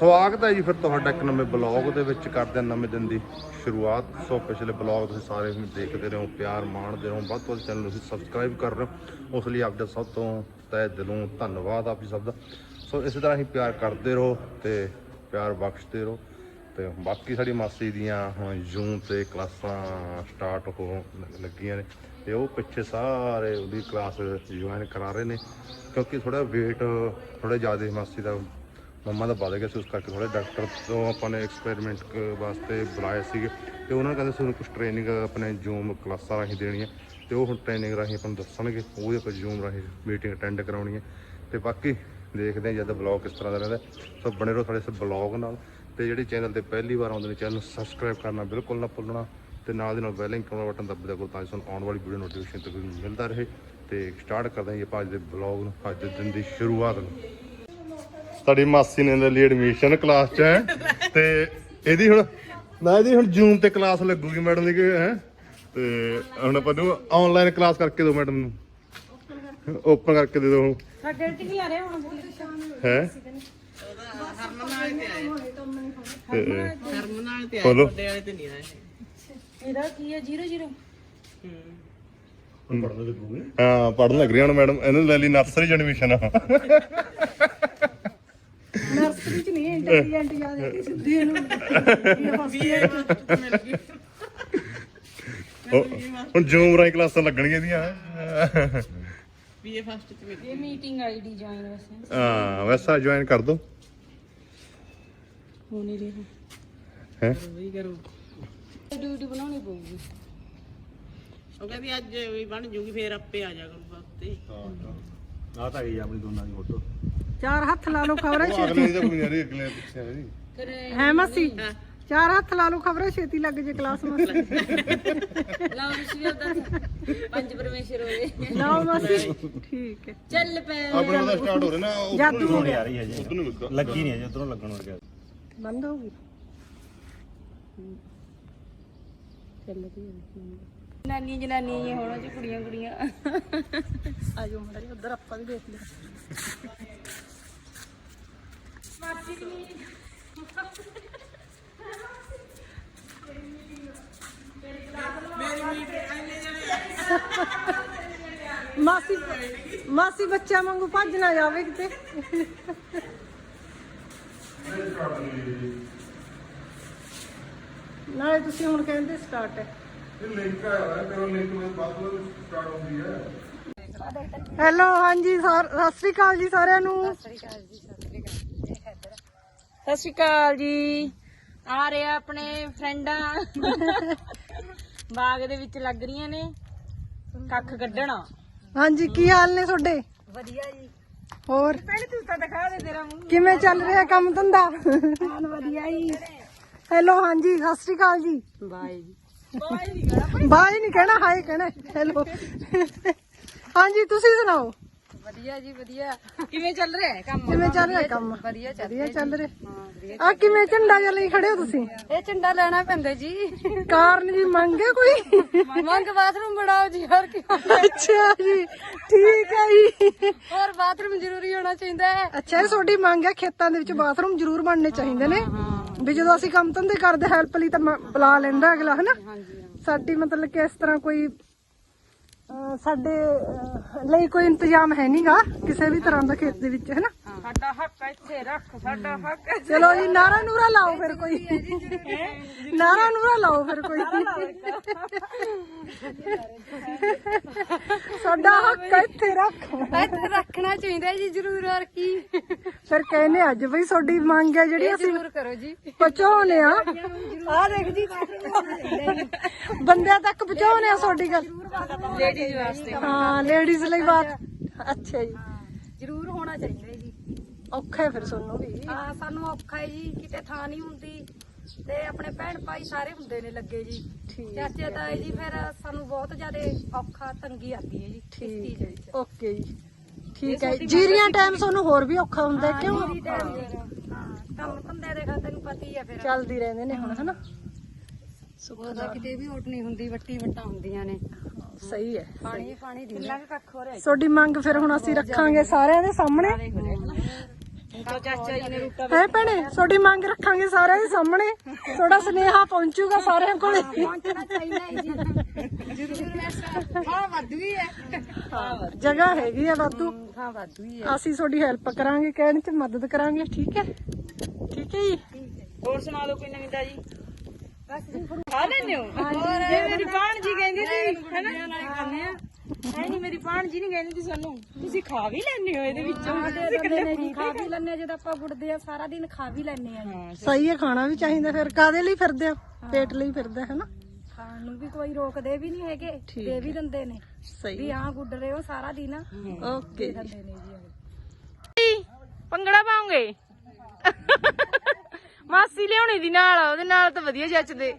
ਸਵਾਗਤ ਹੈ ਜੀ ਫਿਰ ਤੁਹਾਡਾ ਇੱਕ ਨਵੇਂ ਬਲੌਗ ਦੇ ਵਿੱਚ ਕਰਦੇ ਹਾਂ ਨਵੇਂ ਦਿਨ ਦੀ ਸ਼ੁਰੂਆਤ। ਸੋ ਪਿਛਲੇ ਬਲੌਗ ਤੁਸੀਂ ਸਾਰੇ ਦੇਖਦੇ ਰਹੋ, ਪਿਆਰ ਮਾਣਦੇ ਰਹੋ। ਵੱਧ ਤੋਂ ਵੱਧ ਚੈਨਲ ਨੂੰ ਤੁਸੀਂ ਸਬਸਕ੍ਰਾਈਬ ਕਰ ਰਹੇ ਹੋ। ਉਸ ਲਈ ਆਪਦਾ ਸਭ ਤੋਂ ਤਹਿ ਦਿਲੋਂ ਧੰਨਵਾਦ ਆਪ ਜੀ ਸਭ ਦਾ। ਸੋ ਇਸੇ ਤਰ੍ਹਾਂ ਹੀ ਪਿਆਰ ਕਰਦੇ ਰਹੋ ਤੇ ਪਿਆਰ ਬਖਸ਼ਦੇ ਰਹੋ। ਤੇ ਬਾਕੀ ਸਾਡੀ ਮਾਸੀ ਦੀਆਂ ਹੁਣ ਜੂਨ ਤੇ ਕਲਾਸਾਂ ਸਟਾਰਟ ਹੋ ਲੱਗੀਆਂ ਨੇ। ਤੇ ਉਹ ਪਿੱਛੇ ਸਾਰੇ ਉਹਦੀ ਕਲਾਸ ਜੁਆਇਨ ਕਰਾ ਰਹੇ ਨੇ। ਕਿਉਂਕਿ ਥੋੜਾ weight ਥੋੜਾ ਜ਼ਿਆਦਾ ਮਾਸੀ ਦਾ ਮੰਮਾ ਦਾ ਵਧ ਗਿਆ ਸੀ, ਉਸ ਕਰਕੇ ਥੋੜਾ ਡਾਕਟਰ ਤੋਂ ਆਪਾਂ ਨੇ ਐਕਸਪੈਰੀਮੈਂਟ ਵਾਸਤੇ ਬੁਲਾਏ ਸੀਗੇ। ਤੇ ਉਹਨਾਂ ਨੇ ਕਹਿੰਦੇ ਸੀ ਕੁਝ ਟ੍ਰੇਨਿੰਗ ਆਪਣੇ ਜ਼ੂਮ ਕਲਾਸਾਂ ਰਾਹੀਂ ਦੇਣੀ ਹੈ ਤੇ ਉਹ ਹੁਣ ਟ੍ਰੇਨਿੰਗ ਰਾਹੀਂ ਆਪਾਂ ਨੂੰ ਦੱਸਣਗੇ ਉਹ ਆਪਾਂ ਜ਼ੂਮ ਰਾਹੀਂ ਮੀਟਿੰਗ ਅਟੈਂਡ ਕਰਾਉਣੀ ਹੈ। ਤੇ ਬਾਕੀ ਦੇਖਦੇ ਹਾਂ ਜਦ ਬਲੌਗ ਕਿਸ ਤਰ੍ਹਾਂ ਦਾ ਰਹਿੰਦਾ ਸੋ ਬਣੇ ਰਹੋ ਸਾਡੇ ਇਸ ਬਲੌਗ ਨਾਲ। ਤੇ ਜਿਹੜੇ ਚੈਨਲ ਤੇ ਪਹਿਲੀ ਵਾਰ ਆਉਂਦੇ ਨੇ ਚੈਨਲ ਨੂੰ ਸਬਸਕ੍ਰਾਈਬ ਕਰਨਾ ਬਿਲਕੁਲ ਨਾ ਭੁੱਲਣਾ। ਤੇ ਨਾਲ ਦੀ ਨਾਲ ਬੈਲ ਆਈਕਨ ਬਟਨ ਦੱਬ ਦਿਆ ਕਰੋ ਤਾਂ ਕਿ ਤੁਹਾਨੂੰ ਆਉਣ ਵਾਲੀ ਵੀਡੀਓ ਨੋਟੀਫਿਕੇਸ਼ਨ ਤੱਕ ਮਿਲਦਾ ਰਹੇ। ਤੇ ਸਟਾਰਟ ਕਰਦੇ ਹਾਂ ਜੀ ਆਪਾਂ ਅੱਜ ਦੇ ਬਲੌਗ ਨੂੰ, ਅੱਜ ਦੇ ਦਿਨ ਦੀ ਸ਼ੁਰੂਆਤ ਨੂੰ। ਸਾਡੀ ਮਾਸੀ ਨੇ ਲਈ ਐਡਮਿਸ਼ਨ ਕਲਾਸ 'ਚ ਹੈ? ਤੇ ਇਹਦੀ ਹੁਣ ਨਾ ਇਹਦੀ ਹੁਣ ਜ਼ੂਮ ਤੇ ਕਲਾਸ ਲੱਗੂਗੀ ਮੈਡਮ ਦੀ ਹੈ? ਤੇ ਹੁਣ ਆਪਾਂ ਨੂੰ ਆਨਲਾਈਨ ਕਲਾਸ ਕਰਕੇ ਦਿਓ ਮੈਡਮ ਨੂੰ। ਓਪਨ ਕਰਕੇ ਦੇ ਦਿਓ। ਹੁਣ ਸਾਡੇ ਨਹੀਂ ਆ ਰਹੇ ਹੁਣ। ਹੈ? ਹਰਮਨ ਵਾਲੇ ਤੇ ਆਏ ਤੇ ਹਰਮਨ ਵਾਲੇ ਤੇ ਆਏ ਬੋਲੋ। ਵੱਡੇ ਵਾਲੇ ਤੇ ਨਹੀਂ ਆਏ ਇਹਦਾ ਕੀ ਹੈ 00 ਹਾਂ ਪੜਨ ਲੱਗ ਰਹੀ ਹੁਣ ਮੈਡਮ ਇਹਨੂੰ ਲੈ ਲਈ ਨਰਸਰੀ ਚ ਐਡਮਿਸ਼ਨ ਆ ਨਰਸਰੀ ਚ ਨਹੀਂ ਇੰਟੈਲੀਜੈਂਟ ਜ਼ਿਆਦਾ ਸਿੱਧੀ ਇਹਨੂੰ। ਮਿਲ ਗਈ। ਹੁਣ ਜ਼ੂਮ ਰਾਈ ਕਲਾਸਾਂ ਲੱਗਣਗੀਆਂ ਇਹਦੀਆਂ। ਬੀਏ ਫਸਟ ਗਈ। ਇਹ ਮੀਟਿੰਗ ਆਈਡੀ ਜੁਆਇਨ ਵੈਸੇ। ਹਾਂ ਵੈਸਾ ਜੁਆਇਨ ਕਰ ਦੋ। ਹੋ ਨਹੀਂ ਰਿਹਾ। ਹੈ? ਵਹੀ ਕਰੋ। ਡਿਊਟੀ ਬਣਾਉਣੀ ਪਊਗੀ। ਉਹ ਕਹਿੰਦੀ ਅੱਜ ਵੀ ਬਣ ਜੂਗੀ ਫੇਰ ਆਪੇ ਆ ਜਾ ਕਰੂਗਾ ਉੱਤੇ। ਆ ਤਾਂ ਗਈ ਆਪਣੀ ਦੋਨਾਂ ਦੀ ਫੋਟੋ ਚਾਰ ਹੱਥ ਲਾ ਲਓ ਖਬਰਾਂ ਉਹ ਅਗਲੇ ਦੀ ਤਾਂ ਕੋਈ ਨਹੀਂ ਅਗਲੇ ਪਿੱਛੇ ਹੈ ਜੀ ਹੈ ਮਸੀ ਚਾਰ ਹੱਥ ਲਾ ਲਓ ਖਬਰਾਂ ਛੇਤੀ ਲੱਗ ਜੇ ਕਲਾਸ ਮਸੀ। ਲਾਓ ਤੁਸੀਂ ਉਹਦਾ ਪੰਜ ਪਰਮੇਸ਼ਰ ਹੋਏ। ਲਾਓ ਮਸੀ। ਠੀਕ ਹੈ। ਚੱਲ ਪੈ। ਆਪਣੇ ਉਹਦਾ ਸਟਾਰਟ ਹੋ ਰਿਹਾ ਨਾ ਉਹ ਜਾਦੂ ਹੋ ਆ ਰਹੀ ਹਜੇ ਉਧਰ ਨੂੰ ਲੱਗਾ ਲੱਗੀ ਨਹੀਂ ਹਜੇ ਉਧਰੋਂ ਲੱਗਣ ਵਰਗਾ। ਬੰਦ ਹੋ ਗਈ? ਜਨਾਨੀਆਂ ਜਨਾਨੀਆਂ ਹੀ ਹੋਣਾ ਜੀ ਕੁੜੀਆਂ ਕੁੜੀਆਂ। ਆਜੋ ਮੜਾ ਜੀ ਉਧਰ ਆਪਾਂ ਵੀ ਦੇਖ ਲਿਆ। ਮਾਸੀ ਮਾਸੀ ਬੱਚਾ ਵਾਂਗੂ ਭੱਜ ਨਾ ਜਾਵੇ ਕਿਤੇ। ਨਾਲੇ ਤੁਸੀਂ ਹੁਣ ਕਹਿੰਦੇ ਸਟਾਰਟ ਹੈ। ਇਹ ਲਿੰਕ ਆਇਆ ਤੇ ਉਹ ਲਿੰਕ ਵਿੱਚ ਬਾਅਦ ਵਿੱਚ ਸਟਾਰਟ ਹੁੰਦੀ ਹੈ। ਹੈਲੋ ਹਾਂਜੀ ਸਰ- ਸਤਿ ਸ੍ਰੀ ਅਕਾਲ ਜੀ ਸਾਰਿਆਂ ਨੂੰ। ਸਤਿ ਸ਼੍ਰੀ ਅਕਾਲ ਜੀ ਆ ਰਿਹਾ ਆਪਣੇ ਫਰੈਂਡਾਂ। ਬਾਗ ਦੇ ਵਿੱਚ ਲੱਗ ਰਹੀਆਂ ਨੇ ਕੱਖ ਕੱਢਣਾ। ਹਾਂਜੀ ਕੀ ਹਾਲ ਨੇ ਤੁਹਾਡੇ? ਵਧੀਆ ਜੀ। ਹੋਰ? ਪਹਿਲੇ ਤੂੰ ਤਾਂ ਦਿਖਾ ਦੇ ਤੇਰਾ ਮੂੰਹ। ਕਿਵੇਂ ਚੱਲ ਰਿਹਾ ਕੰਮ ਧੰਦਾ? ਵਧੀਆ ਜੀ। ਹੈਲੋ ਹਾਂਜੀ ਸਤਿ ਸ੍ਰੀ ਅਕਾਲ ਜੀ। ਬਾਏ ਜੀ। ਬਾਈ ਨਹੀਂ ਕਹਿਣਾ ਹਾਏ ਕਹਿਣਾ ਹੈਲੋ ਹਾਂਜੀ ਤੁਸੀਂ ਸੁਣਾਓ। ਵਧੀਆ ਜੀ ਵਧੀਆ। ਕਿਵੇਂ ਚੱਲ ਰਿਹਾ ਹੈ ਕੰਮ? ਕਿਵੇਂ ਚੱਲ ਰਿਹਾ ਕੰਮ? ਵਧੀਆ ਚੱਲ ਵਧੀਆ ਚੱਲ ਰਿਹਾ। ਆ ਕਿਵੇਂ ਝੰਡਾ ਜਿਹਾ ਲਈ ਖੜੇ ਹੋ ਤੁਸੀਂ? ਇਹ ਝੰਡਾ ਲੈਣਾ ਪੈਂਦਾ ਜੀ। ਕਾਰਨ ਜੀ ਮੰਗੇ ਕੋਈ? ਮੰਗ ਬਾਥਰੂਮ ਬਣਾਓ ਜੀ ਹੋਰ ਕੀ। ਅੱਛਾ ਜੀ ਠੀਕ ਹੈ ਜੀ। ਹੋਰ ਬਾਥਰੂਮ ਜ਼ਰੂਰੀ ਹੋਣਾ ਚਾਹੀਦਾ ਹੈ। ਅੱਛਾ ਇਹ ਤੁਹਾਡੀ ਮੰਗ ਹੈ ਖੇਤਾਂ ਦੇ ਵਿੱਚ ਬਾਥਰੂਮ ਜ਼ਰੂਰ ਬਣਨੇ ਚਾਹੀਦੇ ਨੇ। ਵੀ ਜਦੋਂ ਅਸੀਂ ਕੰਮ ਧੰਦੇ ਕਰਦੇ ਹੈਲਪ ਲਈ ਤਾਂ ਬੁਲਾ ਲੈਂਦਾ ਅਗਲਾ ਹਨਾ? ਸਾਡੀ ਮਤਲਬ ਕਿ ਇਸ ਤਰ੍ਹਾਂ ਕੋਈ ਸਾਡੇ ਲਈ ਕੋਈ ਇੰਤਜ਼ਾਮ ਹੈ ਨਹੀਂਗਾ ਕਿਸੇ ਵੀ ਤਰ੍ਹਾਂ ਦਾ ਖੇਤ ਦੇ ਵਿੱਚ ਹਨਾ ਸਾਡਾ ਹੱਕ ਇੱਥੇ ਰੱਖ ਸਾਡਾ ਹੱਕ ਚਲੋ ਜੀ ਨਾਰਾ ਨੂਰਾ ਲਾਓ ਫਿਰ ਕੋਈ। ਨਾਰਾ ਨੂਰਾ ਲਾਓ ਫਿਰ ਕੋਈ। ਸਾਡਾ ਹੱਕ ਇੱਥੇ ਰੱਖ। ਇੱਥੇ ਰੱਖਣਾ ਚਾਹੀਦਾ ਜੀ ਜ਼ਰੂਰ ਹੋਰ ਕੀ? ਫਿਰ ਕਹਿੰਦੇ ਅੱਜ ਬਈ ਤੁਹਾਡੀ ਮੰਗ ਹੈ ਜਿਹੜੀ ਅਸੀਂ ਜ਼ਰੂਰ ਕਰੋ ਜੀ। ਪਹੁੰਚਾਉਣੇ ਆ। ਆ ਦੇਖ ਜੀ। ਬੰਦਿਆਂ ਤੱਕ ਪਹੁੰਚਾਉਣੇ ਆ ਤੁਹਾਡੀ ਗੱਲ। ਲੇਡੀਜ਼ ਵਾਸਤੇ। ਹਾਂ ਲੇਡੀਜ਼ ਲਈ ਬਾਤ। ਅੱਛਾ ਜੀ। ਹੋਣਾ ਚਾਹੀਦਾ ਜੀ। ਔਖਾ ਹੈ ਫਿਰ ਤੁਹਾਨੂੰ ਵੀ। ਹਾਂ ਸਾਨੂੰ ਔਖਾ ਹੈ ਜੀ ਕਿਤੇ ਥਾਂ ਨਹੀਂ ਹੁੰਦੀ। ਤੇ ਆਪਣੇ ਭੈਣ ਭਾਈ ਸਾਰੇ ਹੁੰਦੇ ਨੇ ਲੱਗੇ ਜੀ। ਚਾਚੇ ਤਾਏ ਜੀ ਫਿਰ ਸਾਨੂੰ ਬਹੁਤ ਜ਼ਿਆਦਾ ਔਖਾ ਤੰਗੀ ਆਉਂਦੀ ਹੈ ਜੀ ਇਸ ਚੀਜ਼ ਵਿੱਚ। ਓਕੇ ਜੀ। ਠੀਕ ਹੈ ਜੀਰੀਆਂ ਟਾਈਮ ਤੁਹਾਨੂੰ ਹੋਰ ਵੀ ਔਖਾ ਹੁੰਦਾ ਹੈ, ਕਿਉਂ? ਹਾਂ ਕੰਮ ਧੰਦੇ ਦੇ ਖਾਤੇ ਨੂੰ ਪਤੀ ਹੈ ਫਿਰ। ਚੱਲਦੀ ਰਹਿੰਦੇ ਨੇ ਹੁਣ ਹਨਾ? ਉਹਦਾ ਕਿਤੇ ਵੀ ਓਟ ਨਹੀਂ ਹੁੰਦੀ ਵੱਟੀ ਵੱਟਾਂ ਹੁੰਦੀਆਂ ਨੇ। ਸਹੀ ਹੈ। ਪਾਣੀ ਹੀ ਪਾਣੀ ਦੀ ਕਿੰਨਾ ਕੱਖ ਹੋ? ਰਿਹਾ ਤੁਹਾਡੀ ਮੰਗ ਫਿਰ ਹੁਣ ਅਸੀਂ ਰੱਖਾਂਗੇ ਸਾਰਿਆਂ ਦੇ ਸਾਹਮਣੇ। ਚਾਚਾ ਜੀ ਨੇ ਰੂਟਾ ਹੈ ਭੈਣੇ ਤੁਹਾਡੀ ਮੰਗ ਰੱਖਾਂਗੇ ਸਾਰਿਆਂ ਦੇ ਸਾਹਮਣੇ। ਤੁਹਾਡਾ ਸੁਨੇਹਾ ਪਹੁੰਚੂਗਾ ਸਾਰਿਆਂ ਕੋਲੇ। ਪਹੁੰਚਣਾ ਚਾਹੀਦਾ ਹੈ ਜਗ੍ਹਾ ਹੈਗੀ ਆ ਵਾਧੂ। ਹਾਂ ਵਾਧੂ ਹੀ ਅਸੀਂ ਤੁਹਾਡੀ ਹੈਲਪ ਕਰਾਂਗੇ ਕਹਿਣ ਚ ਮਦਦ ਕਰਾਂਗੇ। ਠੀਕ ਹੈ? ਠੀਕ ਹੈ ਜੀ? ਹੋਰ ਸੁਣਾ ਦਿਓ ਕੋਈ ਨਵੀਂ ਤਾਜੀ। ਖਾ ਲੈਂਦੇ ਹੋ? ਜੇ ਮੇਰੀ ਭਾਣ ਜੀ ਕਹਿੰਦੀ ਸੀ ਹੈਨਾ? ਖਾਣੇ ਆ। ਹੈ। ਨਹੀਂ ਮੇਰੀ ਭਾਣ ਜੀ ਨਹੀਂ ਕਹਿੰਦੀ ਸੀ ਸਾਨੂੰ ਤੁਸੀਂ ਖਾ ਵੀ ਲੈਂਦੇ ਹੋ ਇਹਦੇ ਵਿੱਚੋਂ। ਦੇ ਦਿੰਦੇ ਨੇ ਜੀ ਖਾ ਵੀ ਲੈਣੇ ਜਦੋਂ ਆਪਾਂ ਗੁੜਦੇ ਆ ਸਾਰਾ ਦਿਨ ਖਾ ਵੀ ਲੈਣੇ ਆ ਜੀ। ਸਹੀ। ਹੈ ਖਾਣਾ ਵੀ ਚਾਹੀਦਾ ਫਿਰ। ਕਾਦੇ ਲਈ ਫਿਰਦੇ ਆ? ਪੇਟ ਲਈ ਫਿਰਦੇ ਹੈ ਨਾ ਖਾਣ ਨੂੰ ਵੀ ਕੋਈ ਰੋਕਦੇ ਵੀ ਨਹੀਂ ਹੈਗੇ ਦੇ ਵੀ ਦਿੰਦੇ ਨੇ। ਸਹੀ ਵੀ ਹਾਂ। ਗੁੱਡ ਰਹੇ ਹੋ ਸਾਰਾ ਦਿਨ ਓਕੇ ਦਿੰਦੇ ਨੇ ਜੀ ਭੰਗੜਾ ਪਾਉਂਗੇ ਮਾਸੀ ਲਿਆਉਣੀ ਦੀ ਨਾਲ ਉਹਦੇ ਨਾਲ ਤਾਂ ਵਧੀਆ ਜੱਚਦੇ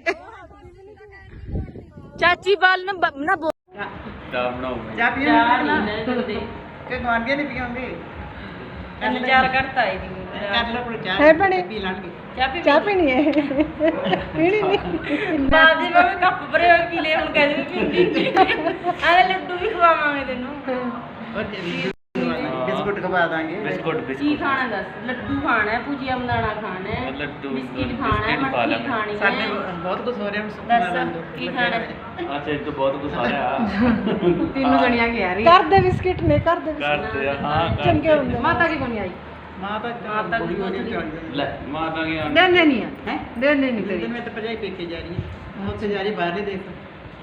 ਚਾਚੀ ਬਾਲ ਨਾ ਬ- ਨਾ ਬੋ ਚਾਹ ਪੀਉਂਗੇ ਕਿ ਗਵਾਂਢੀਆਂ ਨੇ। ਪੀਉਂਗੇ ਤਿੰਨ ਚਾਰ ਘੰਟਾ ਆਈ ਦੀ ਕਰ ਕੋਈ ਚਾਹ ਹੈ ਭੈਣੇ। ਪੀ ਲਾਂਗੇ ਚਾਹ ਪੀ ਚਾਹ ਪੀਣੀ ਹੈ ਪੀਣੀ ਨਹੀਂ ਬਾਦੀ ਮੈਂ ਕੱਪ ਭਰੇ ਹੋਏ ਪੀ ਲੈ ਹੁਣ ਕਹਿੰਦੇ ਵੀ ਪੀਂਦੀ ਆਲੇ ਲੱਡੂ ਵੀ ਖਵਾਵਾਂਗੇ ਤੈਨੂੰ। ਬਿਸਕੁਟ ਖਵਾ ਦਾਂਗੇ। ਬਿਸਕੁਟ ਕੀ ਖਾਣਾ ਦੱਸ? ਲੱਡੂ ਖਾਣਾ ਹੈ ਭੁਜੀਆ ਮਦਾਣਾ ਖਾਣਾ ਹੈ ਲੱਡੂ, ਬਿਸਕਿਟ ਖਾਣਾ ਹੈ ਮੱਠੀ ਖਾਣੀ ਸਾਡੇ ਹੈ ਬਹੁਤ ਕੁਝ ਹੋ ਰਿਹਾ ਦੱਸ ਕੀ ਖਾਣਾ ਹੈ? ਅੱਛਾ ਇਹ ਤਾਂ ਬਹੁਤ ਕੁਝ ਆ ਰਿਹਾ। ਤਿੰਨ ਜਣੀਆਂ ਕਹਿ ਰਹੀ? ਘਰ ਦੇ ਬਿਸਕਿਟ ਨੇ ਘਰ ਦੇ ਬਿਸਕਿਟ। ਕਰਦੇ ਆ ਹਾਂ ਕਰਦੇ ਚੰਗੇ ਹੁੰਦੇ ਮਾਤਾ ਕੀ ਕੋਣੀ ਆਈ? ਮਾਂ ਤਾਂ ਮਾਤਾ ਦੀ ਹੋ ਹੈ ਲੈ ਮਾਤਾ ਕੀ ਦੇਣੇ ਨਹੀਂ ਆ। ਹੈ? ਦੇਣੇ ਨਹੀਂ ਦਿਨ ਮੈਂ ਤਾਂ ਭਜਾਈ ਪੇਕੇ ਜਾ ਰਹੀ ਹੈ। ਉੱਥੇ ਜਾ ਰਹੀ ਬਾਹਰ ਨਹੀਂ ਦੇਖ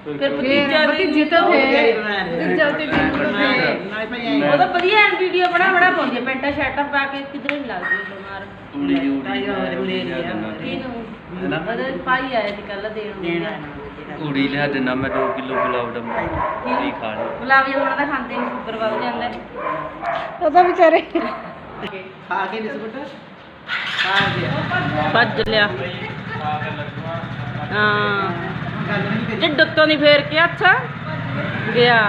ਫਿਰ ਭਤੀਜਾ ਭਤੀਜੇ ਤਾਂ ਤੇਰੀ ਫੇਰ ਭਤੀਜਾ ਤੇ ਨਾਲੇ ਭਜਾਈ ਉਹ ਤਾਂ ਵਧੀਆ ਵੀਡੀਓ ਬਣਾ ਬਣਾ ਪਾਉਂਦੀ ਹੈ। ਪੈਂਟਾ ਸ਼ਰਟਾਂ ਪਾ ਕੇ ਕਿਧਰੇ ਨਹੀਂ ਲੱਗਦੀ ਉਹ ਬਿਮਾਰ। ਉੜੀ ਉੜੀ ਇਹਨੂੰ ਭਾਈ ਆਇਆ ਸੀ ਕੱਲ ਦੇਣ ਉੜੀ ਲਿਆ ਦੇਣਾ ਮੈਂ 2 ਕਿਲੋ ਗੁਲਾਬ ਦਾ ਨਹੀਂ ਖਾ ਲਿਆ ਗੁਲਾਬ ਜਾਮੁਨ ਦਾ ਖਾਂਦੇ ਨਹੀਂ ਸ਼ੂਗਰ ਵੱਧ ਜਾਂਦਾ। ਉਹਦਾ ਵਿਚਾਰੇ। ਖਾ ਕੇ ਬਿਸਕੁਟ? ਖਾ ਗਿਆ ਭੱਜ ਲਿਆ। ਹਾਂ। ਜੇ ਡੁੱਤੋਂ ਦੀ ਫੇਰ ਕੇ ਹੱਥ ਗਿਆ।